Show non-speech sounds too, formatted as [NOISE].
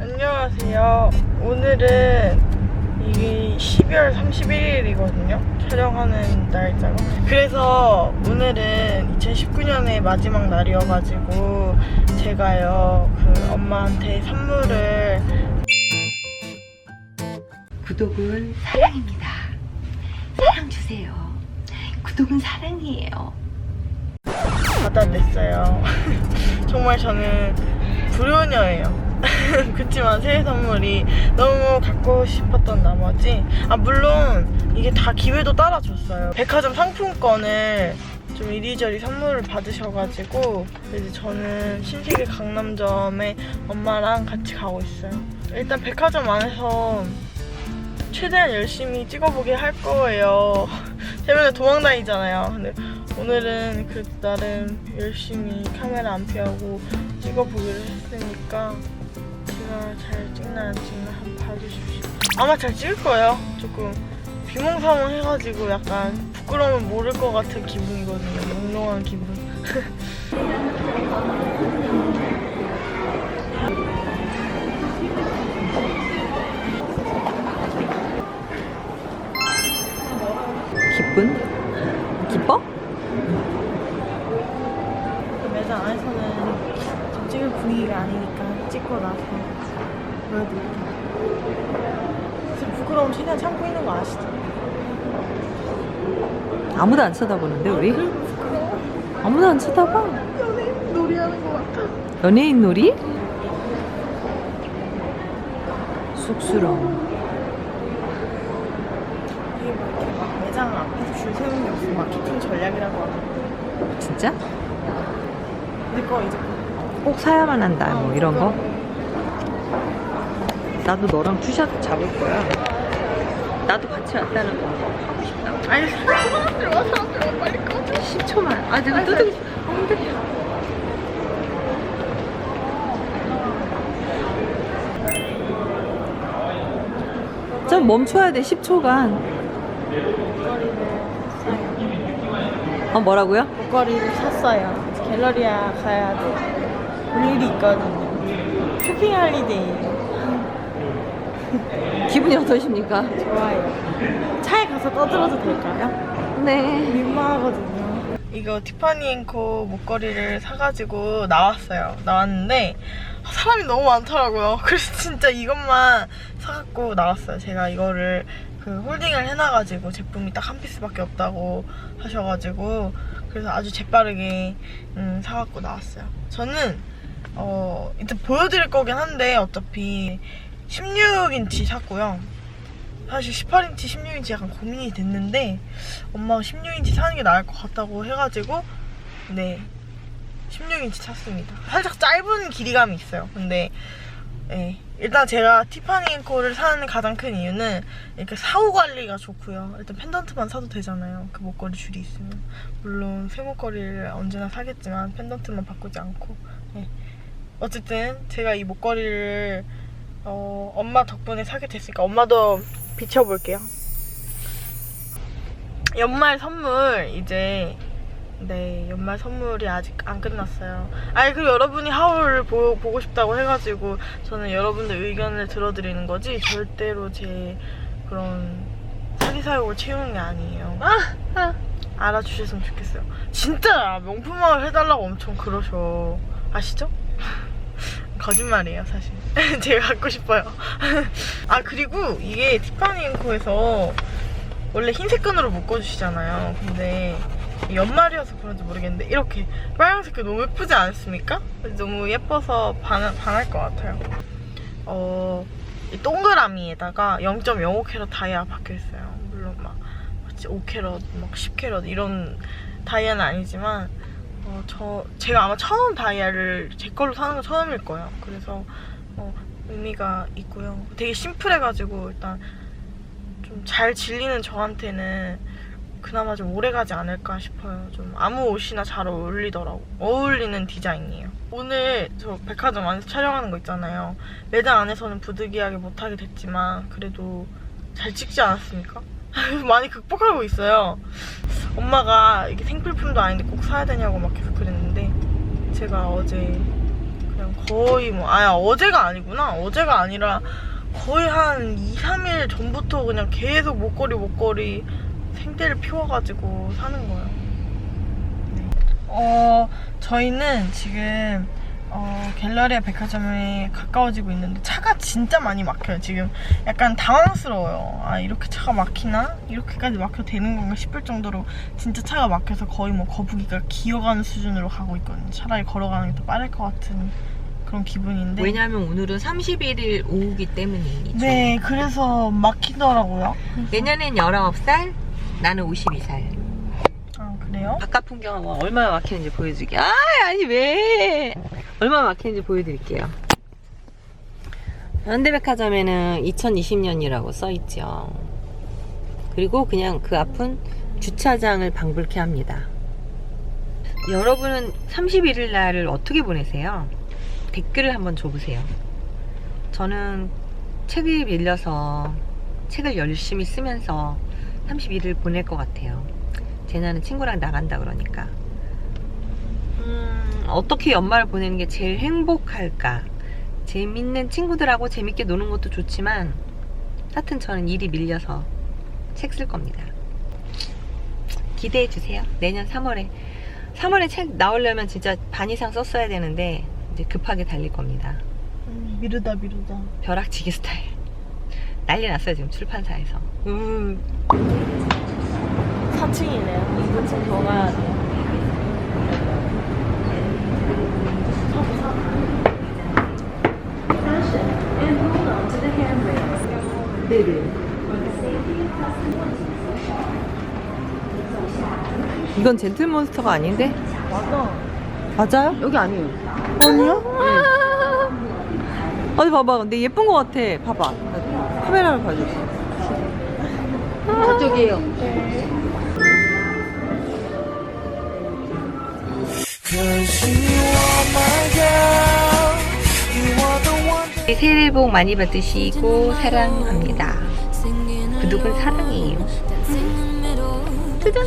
안녕하세요. 오늘은 이게 12월 31일이거든요. 촬영하는 날짜가. 그래서 오늘은 2019년의 마지막 날이어가지고 제가요, 그 엄마한테 선물을 구독은 사랑입니다. 사랑 주세요. 구독은 사랑이에요. 받아냈어요. [LAUGHS] 정말 저는 불효녀예요. [LAUGHS] 그치만 새해 선물이 너무 갖고 싶었던 나머지 아 물론 이게 다 기회도 따라줬어요. 백화점 상품권을 좀 이리저리 선물을 받으셔가지고 이제 저는 신세계 강남점에 엄마랑 같이 가고 있어요. 일단 백화점 안에서 최대한 열심히 찍어보게 할 거예요. [LAUGHS] 제 맨날 도망 다니잖아요. 근데 오늘은 그 나름 열심히 카메라 안 피하고 찍어보기로 했으니까 제가 잘 찍나 안 찍나 한번 봐주십시오. 아마 잘 찍을 거예요. 조금 비몽사몽 해가지고 약간 부끄러우면 모를 것 같은 기분이거든요. 몽롱한 기분. [LAUGHS] 기쁜? 기뻐? 매장 안에서는 좀 찍을 분위기가 아니니까 찍고 나서 보여드릴게요. 지금 부끄러움 최대한 참고 있는 거 아시죠? 아무도 안 쳐다보는데 우리? 아무도 안 쳐다봐. 연예인 놀이 하는 것 같아. 연예인 놀이? 쑥스러워. 뭐 매장 앞에서 줄 세우는 게 무슨 마케팅 전략이라고 하나? 진짜? 내거 이제 꼭 사야만 한다. 뭐 이런 거. 나도 너랑 투샷 잡을 거야. 나도 같이 왔다는 거 하고 싶다. 아니 사람 들어와 사람 들어와 빨리 꺼져. 10초만. 아, 내가 뚜둥이. 안 돼. 좀 멈춰야 돼, 10초간. 목걸이를 샀어요. 어, 뭐라고요? 목걸이를 샀어요. 갤러리아 가야 돼. 볼 일이 있거든요. 쇼핑 할리데이예요. 기분이 어떠십니까? 좋아요. 차에 가서 떠들어도 될까요? 네. 민망하거든요. 이거 티파니 앤코 목걸이를 사가지고 나왔어요. 나왔는데 사람이 너무 많더라고요. [LAUGHS] 그래서 진짜 이것만 사갖고 나왔어요. 제가 이거를 그 홀딩을 해놔가지고 제품이 딱 한 피스밖에 없다고 하셔가지고 그래서 아주 재빠르게 음, 사갖고 나왔어요. 저는 어 일단 보여드릴 거긴 한데 어차피 16인치 샀고요. 사실 18인치, 16인치 약간 고민이 됐는데 엄마가 16인치 사는 게 나을 것 같다고 해가지고 네 16인치 샀습니다. 살짝 짧은 길이감이 있어요. 근데 네, 일단 제가 티파니 앤코를 사는 가장 큰 이유는 이렇게 사후 관리가 좋고요. 일단 펜던트만 사도 되잖아요. 그 목걸이 줄이 있으면 물론 새 목걸이를 언제나 사겠지만 펜던트만 바꾸지 않고 네. 어쨌든 제가 이 목걸이를 어, 엄마 덕분에 사게 됐으니까 엄마도 비춰볼게요. 연말 선물 이제 네 연말 선물이 아직 안 끝났어요. 아니 그 여러분이 하울을 보, 보고 싶다고 해가지고 저는 여러분들 의견을 들어드리는 거지 절대로 제 그런 사기 사욕을 채우는 게 아니에요. 아, 아. 알아주셨으면 좋겠어요. 진짜 명품화를 해달라고 엄청 그러셔. 아시죠? 거짓말이에요, 사실. [LAUGHS] 제가 갖고 싶어요. [LAUGHS] 아, 그리고 이게 티파니 앵코에서 원래 흰색 끈으로 묶어주시잖아요. 근데 연말이어서 그런지 모르겠는데 이렇게 빨간색이 너무 예쁘지 않습니까? 너무 예뻐서 반, 반할 것 같아요. 어, 이 동그라미에다가 0.05캐럿 다이아 박혀있어요. 물론 막 5캐럿, 막 10캐럿 이런 다이아는 아니지만 어, 저 제가 아마 처음 다이아를 제 걸로 사는 건 처음일 거예요. 그래서 어, 의미가 있고요. 되게 심플해가지고 일단 좀 잘 질리는 저한테는 그나마 좀 오래 가지 않을까 싶어요. 좀 아무 옷이나 잘 어울리더라고. 어울리는 디자인이에요. 오늘 저 백화점 안에서 촬영하는 거 있잖아요. 매장 안에서는 부득이하게 못하게 됐지만 그래도 잘 찍지 않았습니까? [LAUGHS] 많이 극복하고 있어요. 엄마가 이게 생필품도 아닌데 꼭 사야 되냐고 막 계속 그랬는데 제가 어제 그냥 거의 뭐, 아, 어제가 아니구나. 어제가 아니라 거의 한 2, 3일 전부터 그냥 계속 목걸이, 목걸이 생떼를 피워가지고 사는 거예요. 네. 어, 저희는 지금 어, 갤러리아 백화점에 가까워지고 있는데 차가 진짜 많이 막혀요. 지금 약간 당황스러워요. 아, 이렇게 차가 막히나? 이렇게까지 막혀도 되는 건가 싶을 정도로 진짜 차가 막혀서 거의 뭐 거북이가 기어가는 수준으로 가고 있거든요. 차라리 걸어가는 게 더 빠를 것 같은 그런 기분인데. 왜냐하면 오늘은 31일 오후기 때문이죠. 네, 그래서 막히더라고요. 내년엔 19살, 나는 52살. 아, 그래요? 바깥 풍경 뭐 얼마나 막히는지 보여주게. 아, 아니 왜? 얼마나 막히는지 보여드릴게요. 현대백화점에는 2020년이라고 써있죠. 그리고 그냥 그 앞은 주차장을 방불케 합니다. 여러분은 31일 날을 어떻게 보내세요? 댓글을 한번 줘보세요. 저는 책을 빌려서 책을 열심히 쓰면서 31일 보낼 것 같아요. 제나는 친구랑 나간다 그러니까. 음, 어떻게 연말을 보내는 게 제일 행복할까? 재밌는 친구들하고 재밌게 노는 것도 좋지만, 하여튼 저는 일이 밀려서 책 쓸 겁니다. 기대해 주세요. 내년 3월에. 3월에 책 나오려면 진짜 반 이상 썼어야 되는데, 이제 급하게 달릴 겁니다. 음, 미루다, 미루다. 벼락치기 스타일. 난리 났어요, 지금 출판사에서. 음, 4층이네요. 4층 더 가야 돼요. 이건 젠틀몬스터가 아닌데? 맞아. 맞아요? 여기 아니에요. 아니요? 어디 봐봐. 근데 예쁜 것 같아. 봐봐. 카메라를 봐줘. 저쪽이에요. 새해 복 많이 받으시고 사랑합니다. 구독은 사랑이에요. 짜잔.